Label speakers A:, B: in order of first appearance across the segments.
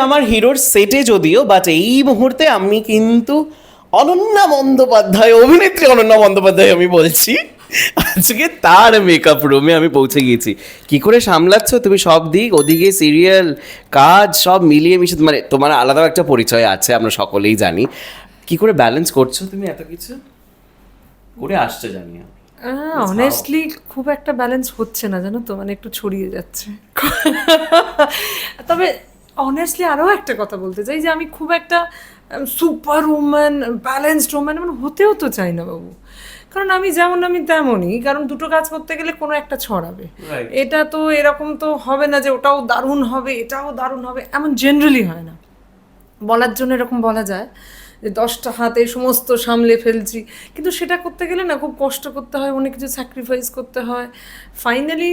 A: আমার হিরোর সেটে যদিও বাট এই মুহূর্তে আমি কিন্তু অনন্যা বন্দ্যোপাধ্যায় অভিনেত্রী অনন্যা বন্দ্যোপাধ্যায় আমি বলছি আজকে তার মেকআপ রুমে আমি পৌঁছে গিয়েছি। কি করে সামলাচ্ছ? তুমি সব দিক ওদিকে সিরিয়াল কাজ সব মিলিয়ে মিশিয়ে মানে তোমার আলাদা একটা পরিচয় আছে আমরা সকলেই জানি। কি করে ব্যালেন্স করছ তুমি এত কিছু? করে আসছে জানি।
B: অনেস্টলি খুব একটা ব্যালেন্স হচ্ছে না জানো তো? মানে একটু ছড়িয়ে যাচ্ছে। তবে অনেস্টলি আরও একটা কথা বলতে চাই যে আমি খুব একটা সুপার উম্যান ব্যালেন্সড উম্যান মানে হতেও তো চাই না বাবু। কারণ আমি যেমন আমি তেমনই কারণ দুটো কাজ করতে গেলে কোনো একটা ছড়াবে। এটা তো এরকম তো হবে না যে ওটাও দারুণ হবে এটাও দারুণ হবে এমন জেনারেলি হয় না। বলার জন্য এরকম বলা যায়। যে দশটা হাতে সমস্ত সামলে ফেলছি। কিন্তু সেটা করতে গেলে না খুব কষ্ট করতে হয়, অনেক কিছু স্যাক্রিফাইস করতে হয়। ফাইনালি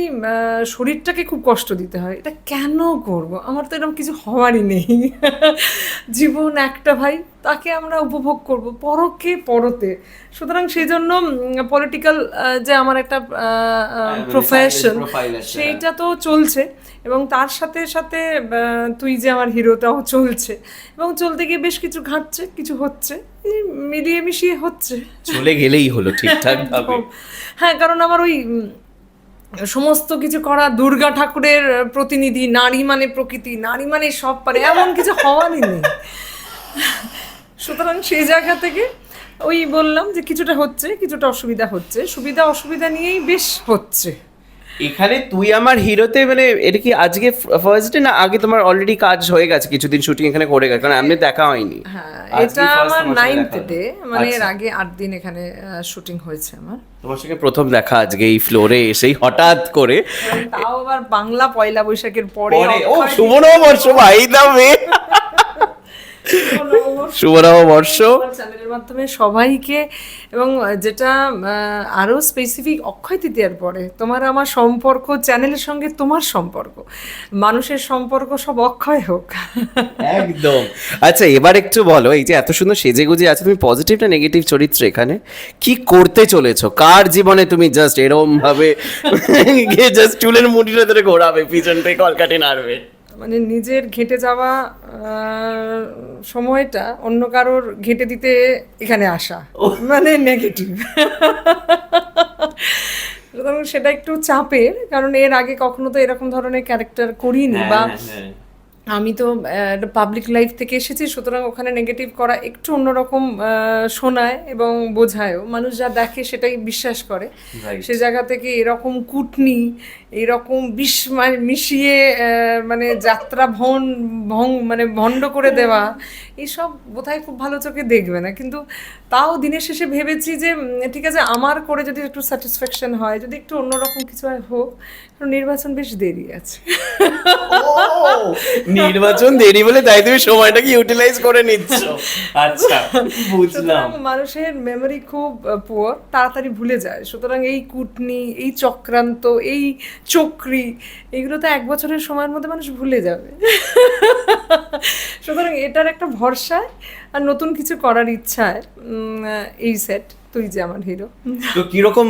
B: শরীরটাকে খুব কষ্ট দিতে হয়। এটা কেন করব? আমার তো এরকম কিছু হওয়ারই নেই। জীবন একটা ভাই তাকে আমরা উপভোগ করব পরকে পরতে। সুতরাং সেই জন্য পলিটিক্যাল যে আমার একটা প্রফেশন সেইটা তো চলছে এবং তার সাথে সাথে তুই যে আমার হিরোটাও চলছে এবং চলতে গিয়ে বেশ কিছু ঘাটছে কিছু হচ্ছে এই মিলিয়ে মিশিয়ে হচ্ছে।
A: চলে গেলেই হলো ঠিকঠাক
B: হ্যাঁ কারণ আমার ওই সমস্ত কিছু করা দুর্গা ঠাকুরের প্রতিনিধি নারী মানে প্রকৃতি নারী মানে সব পারে এমন কিছু হওয়ারই নেই। সুতরাং সেই জায়গা থেকে ওই বললাম যে কিছুটা হচ্ছে কিছুটা অসুবিধা হচ্ছে। সুবিধা অসুবিধা নিয়েই বেশ হচ্ছে।
A: এখানে তুই আমার হিরোতে মানে এটা কি আজকে ফার্স্ট ডে না আগে তোমার অলরেডি কাজ হয়ে গেছে? কিছুদিন শুটিং এখানে করে গেছে কারণ আমি দেখা হয়নি।
B: হ্যাঁ এটা আমার নাইনথ ডে মানে এর
A: আচ্ছা।
B: আগে আট দিন এখানে শুটিং হয়েছে আমার।
A: তোমার সঙ্গে প্রথম দেখা আজকে এই ফ্লোরে এসেই হঠাৎ করে।
B: তাও আবার বাংলা পয়লা বৈশাখের পরে
A: ও শুভ নববর্ষ ভাই দামে
B: নববর্ষ
A: শুভ নববর্ষ
B: চ্যানেলের মাধ্যমে সবাইকে এবং যেটা আহ, আরও স্পেসিফিক অক্ষয় তৃতীয়ার পরে তোমার আমার সম্পর্ক চ্যানেলের সঙ্গে তোমার সম্পর্ক। মানুষের সম্পর্ক সব অক্ষয় হোক।
A: একদম। আচ্ছা এবার একটু বলো এই যে এত সুন্দর সেজে গুজে আছে তুমি পজিটিভ না নেগেটিভ চরিত্র এখানে? কি করতে চলেছো? কার জীবনে তুমি জাস্ট এরকম ভাবে গিয়ে জাস্ট চুলের মুঠিটা ধরে ঘোরাবে পিছন থেকে কলকাটে নাড়বে?
B: মানে নিজের ঘেঁটে যাওয়া সময়টা অন্য কারোর ঘেঁটে দিতে এখানে আসা। মানে নেগেটিভ সুতরাং সেটা একটু চাপের কারণ এর আগে কখনো তো এরকম ধরনের ক্যারেক্টার করিনি বা আমি তো পাবলিক লাইফ থেকে এসেছি সুতরাং ওখানে নেগেটিভ করা একটু অন্যরকম শোনায় এবং বোঝায়ও। মানুষ যা দেখে সেটাই বিশ্বাস করে। সে জায়গা থেকে এরকম কুটনি এরকম বিষ মানে মিশিয়ে মানে যাত্রা ভন ভং মানে ভণ্ড করে দেওয়া এইসব বোধহয় খুব ভালো চোখে দেখবে না। কিন্তু তাও দিনের শেষে ভেবেছি যে ঠিক আছে আমার করে যদি একটু স্যাটিসফ্যাকশন হয় যদি একটু অন্যরকম কিছু হয় হোক নির্বাচন বেশ দেরি আছে।
A: নির্বাচন দেরি বলে তাই তুমি সময়টাকে ইউটিলাইজ করে নিচ্ছ। আচ্ছা বুঝলাম।
B: মানুষের মেমরি খুব পুয়ার তাড়াতাড়ি ভুলে যায়। সুতরাং এই কুটনি এই চক্রান্ত এই চক্রি এগুলো তো এক বছরের সময়ের মধ্যে মানুষ ভুলে যাবে। সুতরাং এটার একটা ভরসায় আর নতুন কিছু করার ইচ্ছায় এই সেট তুই যে আমার হিরো
A: তো কীরকম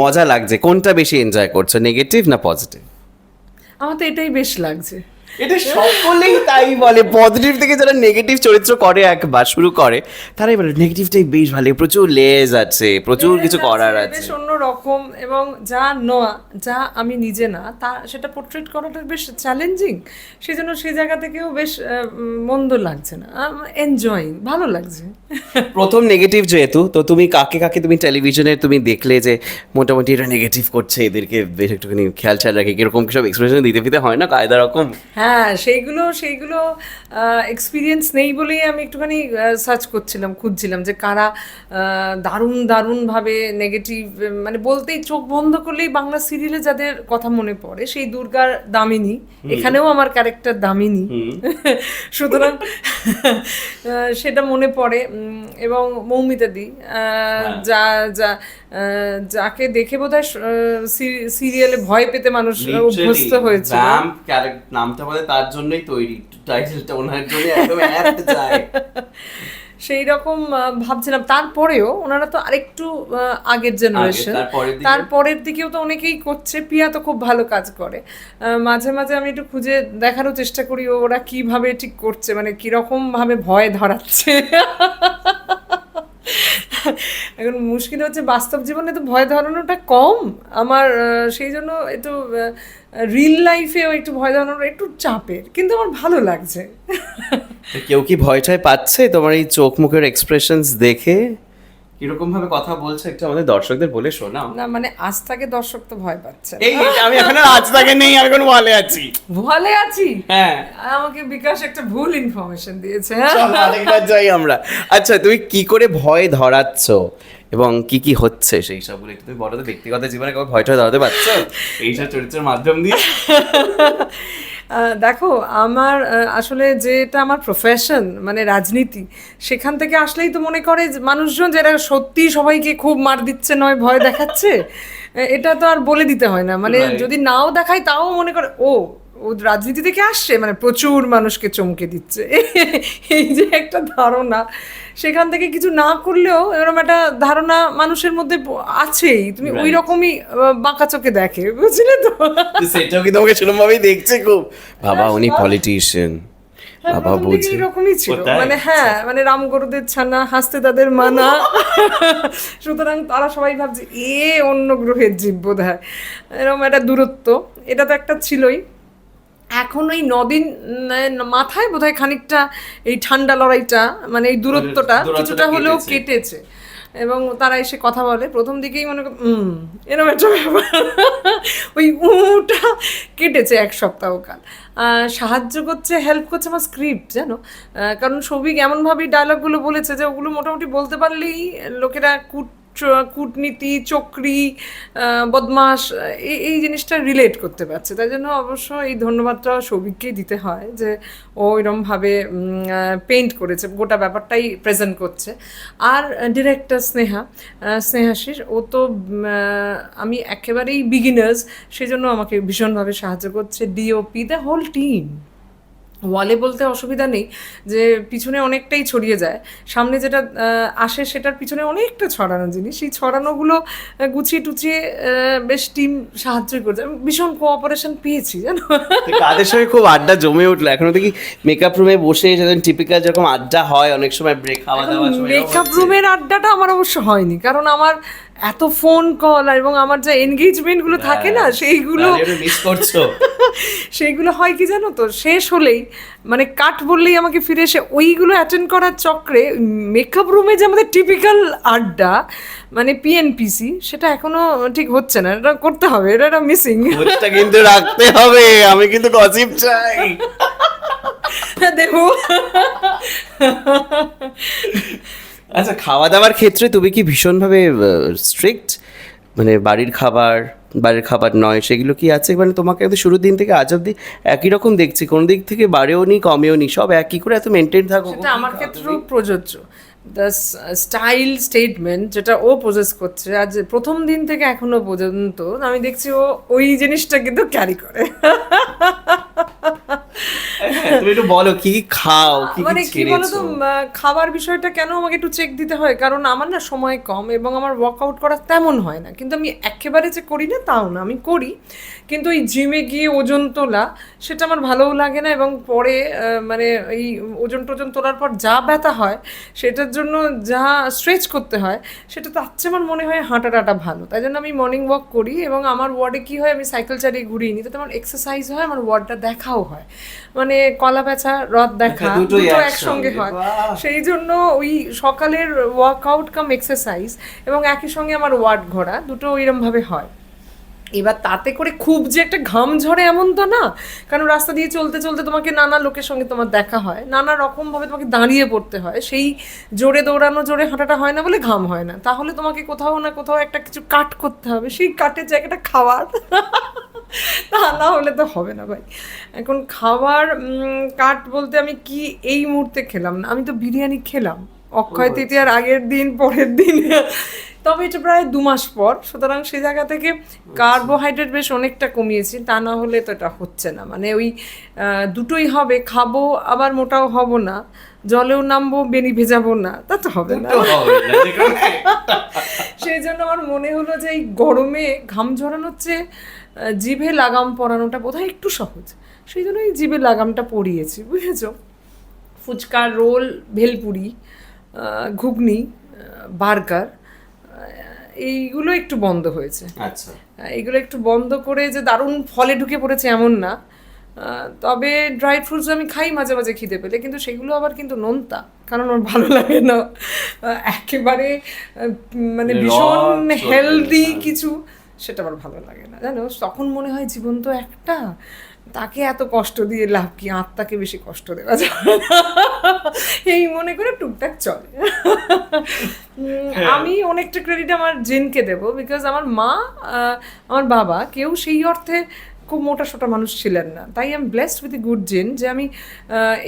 A: মজা লাগছে? কোনটা বেশি এনজয় করছ নেগেটিভ না পজিটিভ
B: আমার তো এটাই বেশ লাগছে।
A: এটা সকলেই তাই বলে। পজিটিভ থেকে যারা নেগেটিভ চরিত্র করে একবার শুরু করে তারাই বলে নেগেটিভটাই বেশ ভালো প্রচুর লেজ আছে প্রচুর কিছু করার আছে
B: বেশ অন্য রকম এবং যা নোয়া যা আমি নিজে না তা সেটা পোর্ট্রেট করাটা বেশ চ্যালেঞ্জিং সেই জন্য সেই জায়গা থেকেও বেশ মন্দ লাগছে না। এনজয়িং ভালো লাগছে।
A: প্রথম নেগেটিভ যেহেতু তো তুমি কাকে কাকে তুমি টেলিভিশনে তুমি দেখলে যে মোটামুটি এটা নেগেটিভ করছে এদেরকে বেশ একটুখানি খেয়াল খেয়াল রাখে কীরকম সব এক্সপ্রেশন দিতে দিতে হয় না কায়দা রকম?
B: হ্যাঁ সেইগুলো সেইগুলো এক্সপিরিয়েন্স নেই বলেই আমি একটুখানি সার্চ করছিলাম খুঁজছিলাম যে কারা দারুণ দারুণভাবে নেগেটিভ মানে বলতেই চোখ বন্ধ করলেই বাংলা সিরিয়ালে যাদের কথা মনে পড়ে সেই দুর্গার দামিনী এখানেও আমার ক্যারেক্টার দামিনী। সুতরাং সেটা মনে পড়ে এবং মৌমিতাদি যা যা যাকে দেখে বোধহয় সিরিয়ালে ভয় পেতে মানুষ অভ্যস্ত হয়েছে
A: নামটা বলে তার জন্যই তৈরি। টাইটেলটা ওনার জন্য একদম অ্যাপ্ট
B: সেই রকম ভাবছিলাম। তারপরেও ওনারা তো আরেকটু আগের জেনারেশন
A: তারপরের
B: দিকেও তো অনেকেই করছে। পিয়া তো খুব ভালো কাজ করে। আহ, মাঝে মাঝে আমি একটু খুঁজে দেখারও চেষ্টা করি ওরা কীভাবে ঠিক করছে মানে কীরকম ভাবে ভয় ধরাচ্ছে। এখন মুশকিল হচ্ছে বাস্তব জীবনে তো ভয় ধরানোটা কম। আমার সেই জন্য একটু রিল লাইফেও একটু ভয় ধরানোটা একটু চাপের, কিন্তু আমার ভালো লাগছে।
A: কেউ কি ভয় টয় পাচ্ছে তোমার এই চোখ মুখের এক্সপ্রেশনস দেখে? কীরকম ভাবে কথা বলছে একটু আমাদের দর্শকদের বলে শোনাও।
B: না মানে আজ তাকে দর্শক তো ভয় পাচ্ছে
A: এই আমি এখন আর আজ তাকে নেই আমি এখন ওয়ালে আছি।
B: ভলে আছি?
A: হ্যাঁ।
B: আমাকে বিকাশ একটা ভুল ইনফরমেশন দিয়েছে হ্যাঁ।
A: যাই আমরা। আচ্ছা তুমি কি করে ভয় ধরাচ্ছ? এবং কি কি হচ্ছে সেই সবগুলো একটু তুমি বলো তো ব্যক্তিগত জীবনে কাউকে ভয় টয় ধরাতে পারছ? এইসব চরিত্রের মাধ্যম দিয়ে।
B: দেখো আমার আসলে যেটা আমার প্রফেশন মানে রাজনীতি সেখান থেকে আসলেই তো মনে করে যে মানুষজন যারা সত্যি সবাইকে খুব মার দিচ্ছে নয় ভয় দেখাচ্ছে এটা তো আর বলে দিতে হয় না। মানে যদি নাও দেখায় তাও মনে করে ও ও রাজনীতি থেকে আসছে? মানে প্রচুর মানুষকে চমকে দিচ্ছে। এই যে একটা ধারণা। সেখান থেকে কিছু না করলেও এরকম একটা ধারণা মানুষের মধ্যে আছেই। তুমি ওই রকমই বাঁকা চোখে দেখে বুঝলে তো?
A: সেটাও কি তোমাকে সেরকম ভাবেই দেখছে খুব? বাবা উনি পলিটিশিয়ান
B: হ্যাঁ,
A: বাবা বুঝে
B: এরককমই ছিল। মানে হ্যাঁ মানে রাম গরুদের ছানা হাসতে তাদের মানা। সুতরাং তারা সবাই ভাবছে এ অন্য গ্রহের জীব বোধ হয়। এরকম একটা দূরত্ব। এটা তো একটা ছিলই। এখন ওই নদিন মাথায় বোধহয় খানিকটা এই ঠান্ডা লড়াইটা মানে এই দূরত্বটা কিছুটা হলেও
A: কেটেছে।
B: কেটেছে। এবং তারা এসে কথা বলে প্রথম দিকেই মনে কর এরকম একটা ব্যাপার। ওই উটা কেটেছে এক সপ্তাহ কাল সাহায্য করছে হেল্প করছে আমার স্ক্রিপ্ট জানো? কারণ সবিক এমনভাবেই ডায়লগগুলো বলেছে যে ওগুলো মোটামুটি বলতে পারলেই লোকেরা কুট কূটনীতি, চক্রি বদমাস এই জিনিসটা রিলেট করতে পারছে। তাই জন্য অবশ্য এই ধন্যবাদটা সৌভিককেই দিতে হয় যে ও এরমভাবে পেইন্ট করেছে, গোটা ব্যাপারটাই প্রেজেন্ট করছে। আর ডিরেক্টর স্নেহা স্নেহাশিস ও তো আমি একেবারেই বিগিনার্স সেজন্য আমাকে ভীষণভাবে সাহায্য করছে ডিওপি দ্য হোল টিম ওয়ালে বলতে অসুবিধা নেই যে পিছনে অনেকটাই ছড়িয়ে যায়। সামনে যেটা আসে সেটার পিছনে অনেকটা ছড়ানো জিনিস। সেই ছড়ানোগুলো গুছিয়ে টুচিয়ে বেশ টিম সাহায্য করছে। আমি ভীষণ কোঅপারেশন পেয়েছি জানো?
A: তো কাদের সঙ্গে খুব আড্ডা জমে উঠল। এখনও দেখি মেকআপ রুমে বসে যেরকম টিপিক্যাল যেরকম আড্ডা হয় অনেক সময় ব্রেক খাওয়া দাওয়া
B: মেকআপ রুমের আড্ডাটা আমার অবশ্য হয়নি। কারণ আমার এত ফোন কল এবং আমার যা এনগেজমেন্টগুলো থাকে না সেইগুলো
A: মিস করছ।
B: সেইগুলো হয় কি জানো তো শেষ হলেই মানে কাট বললেই আমাকে ফিরে এসে ওইগুলো অ্যাটেন্ড করার চক্রে মেকআপ রুমে যে আমাদের টিপিক্যাল আড্ডা মানে পিএনপিসি সেটা এখনও ঠিক হচ্ছে না এটা করতে হবে এটা একটা মিসিং
A: খোঁজটা কিন্তু রাখতে হবে আমি কিন্তু গসিপ চাই।
B: দেবো।
A: আচ্ছা খাওয়া দাওয়ার ক্ষেত্রে তুমি কি ভীষণভাবে স্ট্রিক্ট মানে বাড়ির খাবার বাড়ির খাবার নয়, সেগুলো কি আছে? মানে তোমাকে একদম শুরুর দিন থেকে আজ অব্দি একই রকম দেখছি। কোন দিক থেকে বাড়েও নি, কমেও নি, সব একই করে এত মেনটেন থাকো।
B: সেটা আমার ক্ষেত্রেও প্রযোজ্য। দ্য স্টাইল স্টেটমেন্ট যেটা ও প্রজেস করছে, আজ প্রথম দিন থেকে এখনও পর্যন্ত আমি দেখছি ও ওই জিনিসটা কিন্তু ক্যারি করে।
A: তুমি একটু বলো কি কি খাও কি
B: মানে
A: কি
B: কি বলতো খাবার বিষয়টা কেন আমাকে একটু চেক দিতে হয়? কারণ আমার না সময় কম এবং আমার ওয়ার্কআউট করা তেমন হয় না। কিন্তু আমি একেবারে যে করি না তাও না। আমি করি কিন্তু ওই জিমে গিয়ে ওজন তোলা সেটা আমার ভালোও লাগে না এবং পরে মানে এই ওজন টোজন তোলার পর যা ব্যথা হয় সেটার জন্য যা স্ট্রেচ করতে হয় সেটা তার চেয়ে আমার মনে হয় হাঁটা টাটা ভালো। তাই জন্য আমি মর্নিং ওয়াক করি এবং আমার ওয়ার্ডে কি হয় আমি সাইকেল চালিয়ে ঘুরিয়ে নিই তাতে আমার এক্সারসাইজ হয় আমার ওয়ার্ডটা দেখাও হয়। মানে কলা পেঁচা রথ দেখা
A: আচ্ছা,
B: দুটো
A: একসঙ্গে,
B: একসঙ্গে হয়। সেই জন্য ওই সকালের ওয়ার্কআউট কাম এক্সারসাইজ এবং একই সঙ্গে আমার ওয়ার্ড ঘোরা দুটো ওইরমভাবে হয়। এবার তাতে করে খুব যে একটা ঘাম ঝরে এমন তো না কারণ রাস্তা দিয়ে চলতে চলতে তোমাকে নানা লোকের সঙ্গে তোমার দেখা হয় নানা রকমভাবে তোমাকে দাঁড়িয়ে পড়তে হয়। সেই জোরে দৌড়ানো জোরে হাঁটাটা হয় না বলে ঘাম হয় না। তাহলে তোমাকে কোথাও না কোথাও একটা কিছু কাট করতে হবে। সেই কাটের জায়গাটা খাওয়ার। তা না হলে তো হবে না ভাই। এখন খাবার কাট বলতে আমি কি এই মুহূর্তে খেলাম না? আমি তো বিরিয়ানি খেলাম। অক্ষয় তৃতীয়ার আগের দিন পরের দিন। তবে এটা প্রায় দু মাস পর। সুতরাং সেই জায়গা থেকে কার্বোহাইড্রেট বেশ অনেকটা কমিয়েছি তা না হলে তো এটা হচ্ছে না। মানে ওই দুটোই হবে খাব আবার মোটাও হব না জলেও নামবো বেনি ভেজাবো না তা তো হবে না। সেই জন্য আমার মনে হলো যে এই গরমে ঘাম ঝরানোর চেয়ে জিভে লাগাম পরানোটা বোধহয় একটু সহজ। সেই জন্য এই জিভে লাগামটা পরিয়েছি বুঝেছ? ফুচকা রোল ভেলপুরি ঘুগনি বার্গার এইগুলো একটু বন্ধ হয়েছে।
A: আচ্ছা।
B: এইগুলো এগুলো একটু বন্ধ করে যে দারুণ ফলে ঢুকে পড়েছে এমন না। তবে ড্রাই ফ্রুটস আমি খাই মাঝে মাঝে খিদে পেলে কিন্তু সেগুলো আবার কিন্তু নোনতা কারণ আমার ভালো লাগে না। একেবারে মানে
A: মানে
B: ভীষণ হেলদি। কিছু। সেটা আমার ভালো লাগে না। জানো তখন মনে হয় জীবন তো একটা তাকে এত কষ্ট দিয়ে লাভ কি আত্মাকে বেশি কষ্ট দেওয়া যাবে এই মনে করে টুকটাক চলে। আমি অনেকটা ক্রেডিট আমার জেনকে দেব বিকজ আমার মা আমার বাবা কেউ সেই অর্থে খুব মোটা সোটা মানুষ ছিলেন না। তাই আমি ব্লেসড উইথ গুড জেন যে আমি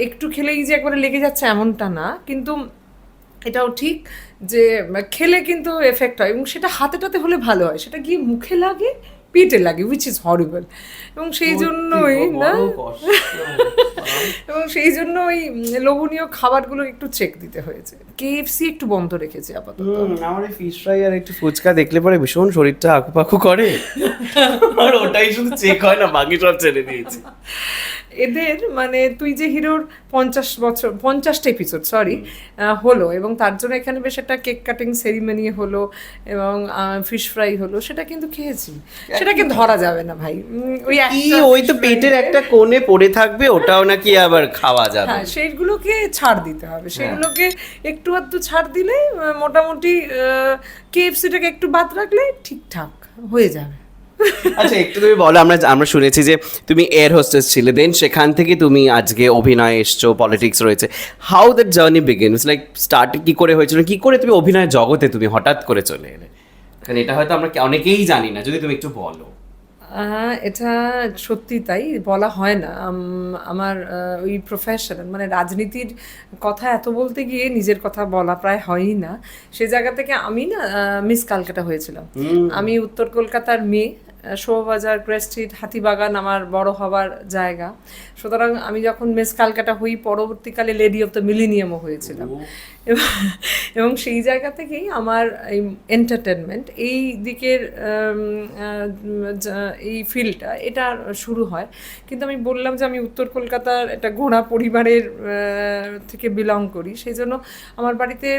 B: একটু খেলেই যে একবারে লেগে যাচ্ছে এমনটা না। কিন্তু এটাও ঠিক যে খেলে কিন্তু এফেক্ট হয় এবং সেটা হাতে টাতে হলে ভালো হয়। সেটা গিয়ে মুখে লাগে পেটে লাগে উইচ ইজ হরিবল এবং সেই জন্যই না? এবং সেই জন্য ওই লোভনীয় খাবারগুলো একটু চেক দিতে হয়েছে। কেএফসি একটু বন্ধ রেখেছে আপাতত।
A: আমার এই ফিশ ফ্রাই আর একটু ফুচকা দেখলে পরে ভীষণ শরীরটা আকুপাকু করে। আর ওটাই শুধু চেক হয় না বাকি সব ছেড়ে দিয়েছি।
B: এদের মানে তুই যে হিরোর পঞ্চাশ বছর পঞ্চাশটা এপিসোড সরি হলো এবং তার জন্য এখানে বেশ একটা কেক কাটিং সেরিমনি হলো এবং ফিশ ফ্রাই হলো সেটা কিন্তু খেয়েছি। সেটাকে ধরা যাবে না ভাই। ওই
A: ওই তো পেটের একটা কোণে পড়ে থাকবে ওটাও নাকি আবার খাওয়া যাবে।
B: হ্যাঁ সেইগুলোকে ছাড় দিতে হবে। সেগুলোকে একটু আধটু ছাড় দিলে মোটামুটি কেএফসিটাকে একটু বাদ রাখলে ঠিকঠাক হয়ে যাবে।
A: আচ্ছা একটু তুমি বলো আমরা আমরা শুনেছি যে তুমি এয়ার হোস্টেস ছিলে দেন সেখান থেকে তুমি আজকে অভিনয় এসছো পলিটিক্স রয়েছে। How that journey begins like start কি করে হয়েছিল? কি করে তুমি অভিনয় জগতে তুমি হঠাৎ করে চলে এলে? কারণ এটা হয়তো আমরা অনেকেই জানি না যদি তুমি একটু বলো।
B: এটা সত্যি তাই বলা হয় না। আমার ওই প্রফেশনাল মানে রাজনীতির কথা এত বলতে গিয়ে নিজের কথা বলা প্রায় হয়ই না। সে জায়গা থেকে আমি না মিস কালকাটা হয়েছিলাম। আমি উত্তর কলকাতার মেয়ে শোভাবাজার ক্রেস্ট স্ট্রিট হাতিবাগান আমার বড় হবার জায়গা। সুতরাং আমি যখন মেস কালকাটা হই পরবর্তীকালে লেডি অফ দ্য মিলিনিয়ামও হয়েছিলাম। এবং সেই জায়গা থেকেই আমার এই এন্টারটেনমেন্ট এই দিকের এই ফিল্ডটা এটা শুরু হয়। কিন্তু আমি বললাম যে আমি উত্তর কলকাতার একটা ঘোড়া পরিবারের থেকে বিলং করি। সেই জন্য আমার বাড়িতে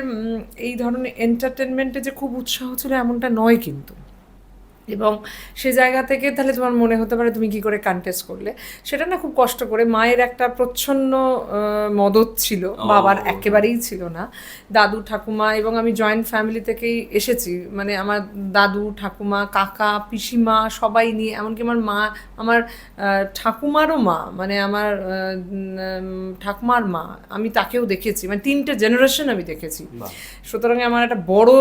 B: এই ধরনের এন্টারটেনমেন্টে যে খুব উৎসাহ ছিল এমনটা নয় কিন্তু। এবং সে জায়গা থেকে তাহলে তোমার মনে হতে পারে তুমি কি করে কন্টেস্ট করলে? সেটা না খুব কষ্ট করে মায়ের একটা প্রচ্ছন্ন মদত ছিল বাবার একেবারেই ছিল না। দাদু ঠাকুমা এবং আমি জয়েন্ট ফ্যামিলি থেকেই এসেছি। মানে আমার দাদু ঠাকুমা কাকা পিসিমা সবাই নিয়ে এমনকি আমার মা আমার ঠাকুমারও মা মানে আমার ঠাকুমার মা আমি তাকেও দেখেছি। মানে তিনটে জেনারেশন আমি দেখেছি। সুতরাং আমার একটা বড়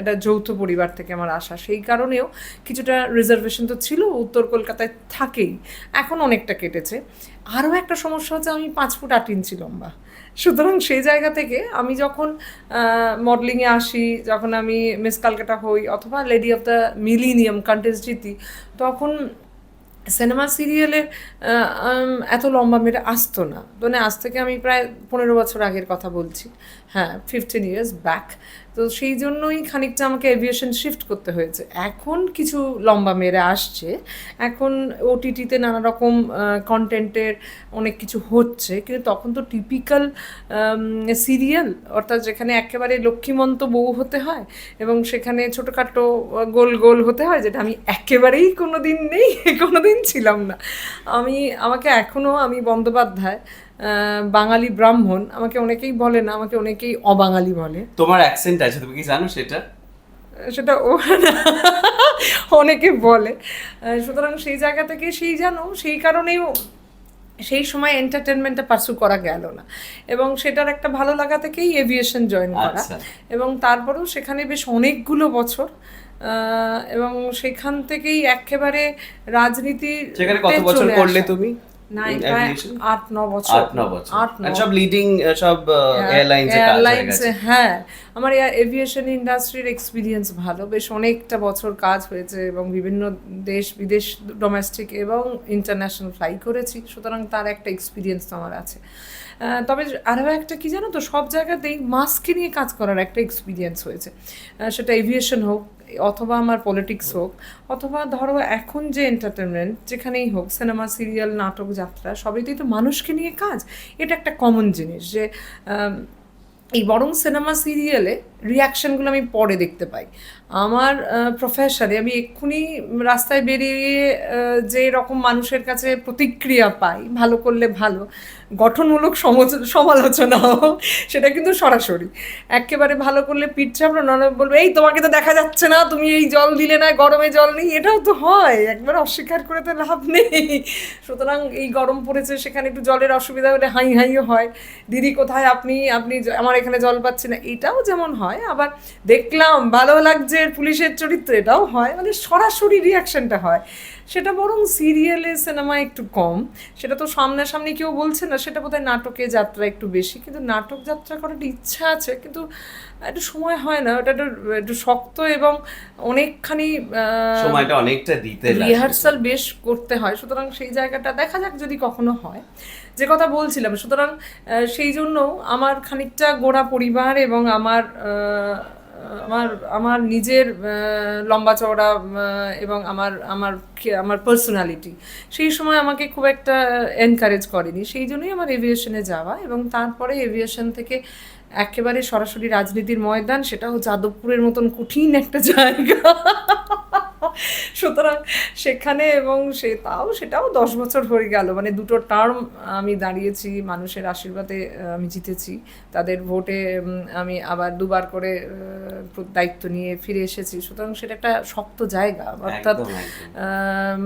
B: একটা যৌথ পরিবার থেকে আমার আসা। সেই কারণেও কিছুটা রিজার্ভেশন তো ছিল উত্তর কলকাতায় থাকেই। এখন অনেকটা কেটেছে। আরও একটা সমস্যা হচ্ছে, আমি পাঁচ ফুট আট ইঞ্চি লম্বা সুতরাং সেই জায়গা থেকে আমি যখন মডেলিংয়ে আসি, যখন আমি মিস কালকাটা হই অথবা lady of the millennium contest জিতি তখন সিনেমা সিরিয়ালে এত লম্বা মেয়েরা আসতো না। মানে আজ থেকে আমি প্রায় পনেরো বছর আগের কথা বলছি। হ্যাঁ ফিফটিন ইয়ার্স ব্যাক তো সেই জন্যই খানিকটা আমাকে এভিয়েশন শিফট করতে হয়েছে। এখন কিছু লম্বা মেয়েরা আসছে। এখন ওটিটিতে নানা রকম কন্টেন্টের অনেক কিছু হচ্ছে। কিন্তু তখন তো টিপিক্যাল সিরিয়াল অর্থাৎ যেখানে একেবারে লক্ষ্মীমন্ত বউ হতে হয় এবং সেখানে ছোটোখাটো গোল গোল হতে হয়, যেটা আমি একেবারেই কোনো দিন নেই কোনো দিন ছিলাম না। আমি, আমাকে এখনও আমি বন্দ্যোপাধ্যায় বাঙালি ব্রাহ্মণ আমাকে অনেকেই বলে না আমাকে অনেকেই অবাঙালি বলে।
A: তোমার অ্যাকসেন্ট আছে তুমি কি জানো সেটা?
B: সেটা ও অনেকে বলে। সুতরাং সেই জায়গা থেকে সেই জানো সেই কারণেও সেই সময় এন্টারটেনমেন্টটা পার্সু করা গেল না। এবং সেটার একটা ভালো লাগা থেকেই এভিয়েশন জয়েন করা।
A: আচ্ছা।
B: এবং তারপরেও সেখানে বেশ অনেকগুলো বছর আহ, এবং সেখান থেকেই একেবারে রাজনীতি
A: সেখানে কত বছর করলে তুমি?
B: না
A: in
B: প্রায়
A: aviation?
B: আট ন বছর।
A: আট ন বছর।
B: আট
A: সব লিডিং সব এয়ারলাইন্সে কাজ হয়ে
B: এয়ারলাইন্সে হ্যাঁ। আমার এভিয়েশন ইন্ডাস্ট্রির এক্সপিরিয়েন্স ভালো। বেশ অনেকটা বছর কাজ হয়েছে এবং বিভিন্ন দেশ বিদেশ ডোমেস্টিক এবং ইন্টারন্যাশনাল ফ্লাই করেছি। সুতরাং তার একটা এক্সপিরিয়েন্স তো আমার আছে। তবে আরও একটা কি জানো তো সব জায়গাতেই মাস্ককে নিয়ে কাজ করার একটা এক্সপিরিয়েন্স হয়েছে। সেটা এভিয়েশন হোক অথবা আমার পলিটিক্স হোক, অথবা ধরো এখন যে এন্টারটেনমেন্ট যেখানেই হোক সিনেমা সিরিয়াল নাটক, যাত্রা, সবইতেই তো মানুষকে নিয়ে কাজ। এটা একটা কমন জিনিস যে এই বরং সিনেমা সিরিয়ালে রিয়াকশনগুলো আমি পরে দেখতে পাই। আমার প্রফেশনে আমি এক্ষুনি রাস্তায় বেরিয়ে যে রকম মানুষের কাছে প্রতিক্রিয়া পাই, ভালো করলে ভালো গঠনমূলক সমচ- সমালোচনা, সেটা কিন্তু সরাসরি। একেবারে ভালো করলে পিঠ চাপড়ো, নাহলে বলবে, এই, তোমাকে তো দেখা যাচ্ছে না, তুমি এই জল দিলে না, গরমে জল নেই। এটাও তো হয়, একবার অস্বীকার করে তো লাভ নেই। সুতরাং এই গরম পড়েছে, সেখানে একটু জলের অসুবিধা হলে হাই হাইও হয়। দিদি, কোথায় আপনি? আপনি আমার এখানে জল পাচ্ছি না। এটাও যেমন হয়, আবার দেখলাম, ভালো লাগছে পুলিশের চরিত্র, এটাও হয়। মানে সরাসরি রিয়াকশনটা হয়। সেটা বরং সিরিয়ালে সিনেমা একটু কম। সেটা তো সামনাসামনি কেউ বলছে না সেটা বোধহয় নাটকে যাত্রা একটু বেশি। কিন্তু নাটক যাত্রা করার একটু ইচ্ছা আছে কিন্তু একটু সময় হয় না। ওটা একটু একটু শক্ত এবং অনেকখানি
A: সময়টা অনেকটা দিতে
B: রিহার্সাল বেশ করতে হয়। সুতরাং সেই জায়গাটা দেখা যাক যদি কখনো হয়। যে কথা বলছিলাম সুতরাং সেই জন্য আমার খানিকটা গোড়া পরিবার এবং আমার আমার আমার নিজের লম্বা চওড়া এবং আমার আমার আমার পার্সোনালিটি সেই সময় আমাকে খুব একটা এনকারেজ করেনি। সেই জন্যই আমার এভিয়েশনে যাওয়া এবং তারপরে এভিয়েশন থেকে একেবারে সরাসরি রাজনীতির ময়দান সেটাও যাদবপুরের মতন কঠিন একটা জায়গা। সুতরাং সেখানে এবং সে তাও সেটাও দশ বছর হয়ে গেল। মানে দুটো টার্ম আমি দাঁড়িয়েছি মানুষের আশীর্বাদে আমি জিতেছি। তাদের ভোটে আমি আবার দুবার করে দায়িত্ব নিয়ে ফিরে এসেছি। সুতরাং সেটা একটা শক্ত জায়গা। অর্থাৎ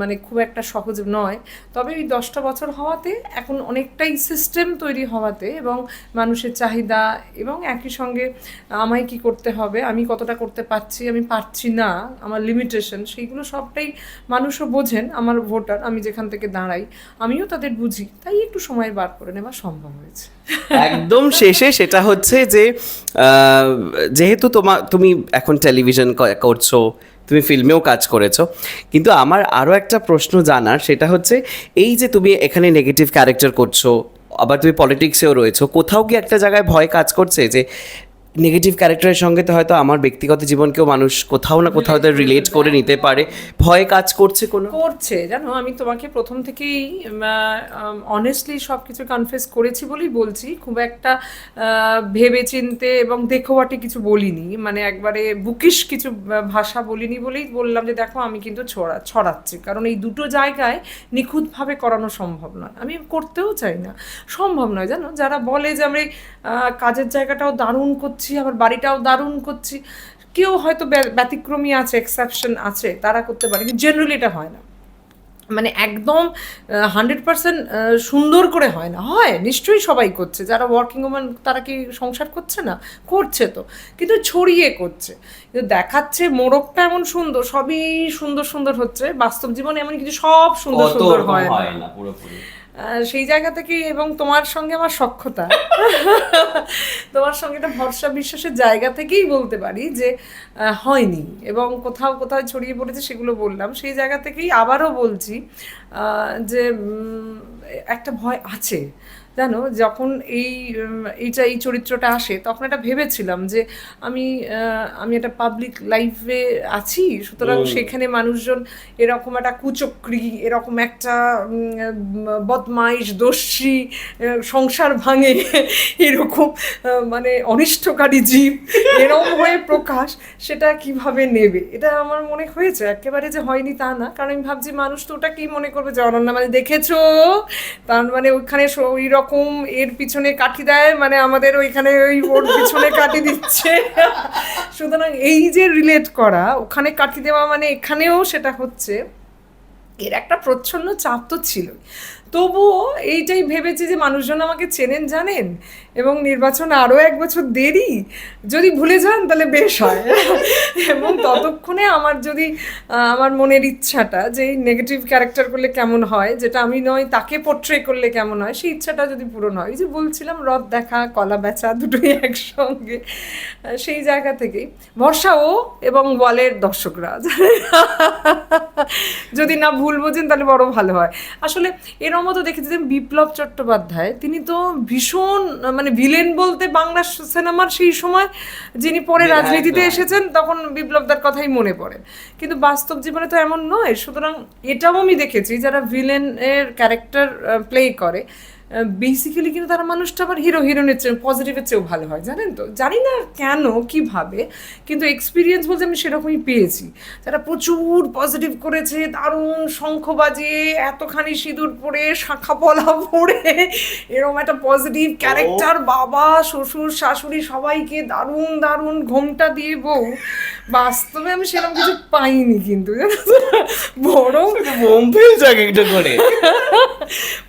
B: মানে খুব একটা সহজ নয়। তবে ওই দশটা বছর হওয়াতে এখন অনেকটাই সিস্টেম তৈরি হওয়াতে এবং মানুষের চাহিদা এবং একই সঙ্গে আমায় কি করতে হবে আমি কতটা করতে পারছি আমি পারছি না আমার লিমিটেশন সেইগুলো সবটাই মানুষও বোঝেন, আমার ভোটার আমি যেখান থেকে দাঁড়াই, আমিও তাদের বুঝি। তাই একটু সময় বার করে নেওয়া সম্ভব হয়েছে।
A: একদম শেষে সেটা হচ্ছে যে যেহেতু তোমার তুমি এখন টেলিভিশন করছ, তুমি ফিল্মেও কাজ করেছ, কিন্তু আমার আরও একটা প্রশ্ন জানার, সেটা হচ্ছে এই যে তুমি এখানে নেগেটিভ ক্যারেক্টার করছ, আবার তুমি পলিটিক্সেও রয়েছো, কোথাও কি একটা জায়গায় ভয় কাজ করছে যে নেগেটিভ ক্যারেক্টারের সঙ্গে তো হয়তো আমার ব্যক্তিগত জীবনকেও মানুষ কোথাও না কোথাও তো রিলেট করে নিতে পারে। ভয় কাজ করছে কোনো?
B: করছে জানো? আমি তোমাকে প্রথম থেকেই অনেস্টলি সব কিছু কনফেস করেছি বলেই বলছি। খুব একটা ভেবে চিনতে এবং দেখোয়াটে কিছু বলিনি। মানে একবারে বুকিশ কিছু ভাষা বলিনি বলেই বললাম যে দেখো আমি কিন্তু ছড়া ছড়াচ্ছি। কারণ এই দুটো জায়গায় নিখুঁতভাবে করানো সম্ভব নয়। আমি করতেও চাই না। সম্ভব নয় জানো? যারা বলে যে আমি কাজের জায়গাটাও দারুণ করছি আবার বাড়িটাও দারুণ করছি। কেউ হয়তো ব্যতিক্রমী আছে এক্সেপশন আছে তারা করতে পারে কিন্তু জেনারেলি এটা হয় না। মানে একদম হান্ড্রেড পার্সেন্ট সুন্দর করে হয় না। হয় নিশ্চয়ই সবাই করছে। যারা ওয়ার্কিং ওম্যান তারা কি সংসার করছে না? করছে তো কিন্তু ছড়িয়ে করছে। কিন্তু দেখাচ্ছে মোরগটা এমন সুন্দর সবই সুন্দর সুন্দর হচ্ছে। বাস্তব জীবনে এমন কিছু সব সুন্দর সুন্দর হয় না
A: পুরোপুরি।
B: সেই জায়গা থেকে এবং তোমার সঙ্গে আমার সক্ষতা তোমার সঙ্গে একটা ভরসা বিশ্বাসের জায়গা থেকেই বলতে পারি যে হয়নি এবং কোথাও কোথাও ছড়িয়ে পড়েছে সেগুলো বললাম। সেই জায়গা থেকেই আবারও বলছি যে একটা ভয় আছে। জানো যখন এই এইটা এই চরিত্রটা আসে তখন এটা ভেবেছিলাম যে আমি আমি একটা পাবলিক লাইফে আছি সুতরাং সেখানে মানুষজন এরকম একটা কুচক্রি এরকম একটা বদমাইশ দস্যি সংসার ভাঙে এরকম মানে অনিষ্টকারী জীব এরকম হয়ে প্রকাশ সেটা কীভাবে নেবে? এটা আমার মনে হয়েছে একেবারে যে হয়নি তা না কারণ আমি ভাবছি মানুষ তো ওটা কি মনে করবে? যে অনন্যা মানে দেখেছ? তার মানে ওইখানে ওই রকম এর পিছনে কাঠি দেয় মানে আমাদের ওইখানে ওই ওর পিছনে কাঠি দিচ্ছে। সুতরাং এই যে রিলেট করা, ওখানে কাঠি দেওয়া মানে এখানেও সেটা হচ্ছে। এর একটা প্রচ্ছন্ন চাপ তো ছিল তবুও এইটাই ভেবেছি যে মানুষজন আমাকে চেনেন, জানেন এবং নির্বাচন আরও এক বছর দেরি। যদি ভুলে যান তাহলে বেশ হয়। এবং ততক্ষণে আমার যদি আমার মনের ইচ্ছাটা যে নেগেটিভ ক্যারেক্টার করলে কেমন হয়, যেটা আমি নয়, তাকে পোট্রে করলে কেমন হয়, সেই ইচ্ছাটা যদি পূরণ হয় যে বলছিলাম রথ দেখা, কলা বেচা দুটোই একসঙ্গে সেই জায়গা থেকেই। ভরসা ও এবং বলের দর্শকরা। যদি না ভুল বোঝেন তাহলে বড় ভালো হয়। আসলে এর মতো দেখেছি যে বিপ্লব চট্টোপাধ্যায় তিনি তো ভীষণ মানে ভিলেন বলতে বাংলা সিনেমার সেই সময় যিনি পরে রাজনীতিতে এসেছেন তখন বিপ্লবদার কথাই মনে পড়ে। কিন্তু বাস্তব জীবনে তো এমন নয় সুতরাং এটাও আমি দেখেছি যারা ভিলেনের ক্যারেক্টার প্লে করে। বেসিক্যালি কিন্তু তারা মানুষটা আবার হিরো হিরোইনের চেয়ে পজিটিভের চেয়েও ভালো হয় জানেন তো? জানি না কেন কীভাবে কিন্তু এক্সপিরিয়েন্স বলতে আমি সেরকমই পেয়েছি। তারা প্রচুর পজিটিভ করেছে দারুণ শঙ্খ বাজিয়ে এতখানি সিঁদুর পরে শাখা পলা পরে এরকম একটা পজিটিভ ক্যারেক্টার বাবা শ্বশুর শাশুড়ি সবাইকে দারুণ দারুণ ঘোমটা দিয়ে বউ বাস্তবে আমি সেরকম কিছু পাইনি কিন্তু? বরং
A: বোম ফেলছে একটা করে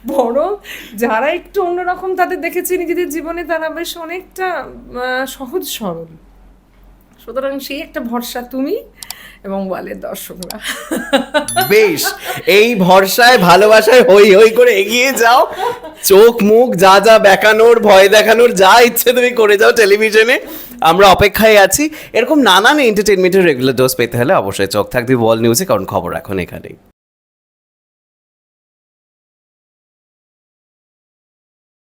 B: বরং যারা একটু অন্যরকম তাদের দেখেছি নিজেদের জীবনে তারা বেশ অনেকটা সহজ সরল সুতরাং সেই একটা ভরসা তুমি এবং বলে দর্শকরা।
A: বেশ, এই ভরসায়, ভালোবাসায় হই হই করে এগিয়ে যাও। চোখ, মুখ, যা যা বেকানোর, ভয় দেখানোর, যা ইচ্ছে তুমি করে যাও টেলিভিশনে। আমরা অপেক্ষায় আছি। এরকম নানান এন্টারটেনমেন্টের রেগুলার ডোজ পেতে হলে অবশ্যই চোখ থাকবে বল নিউজে, কারণ খবর এখন এখানেই।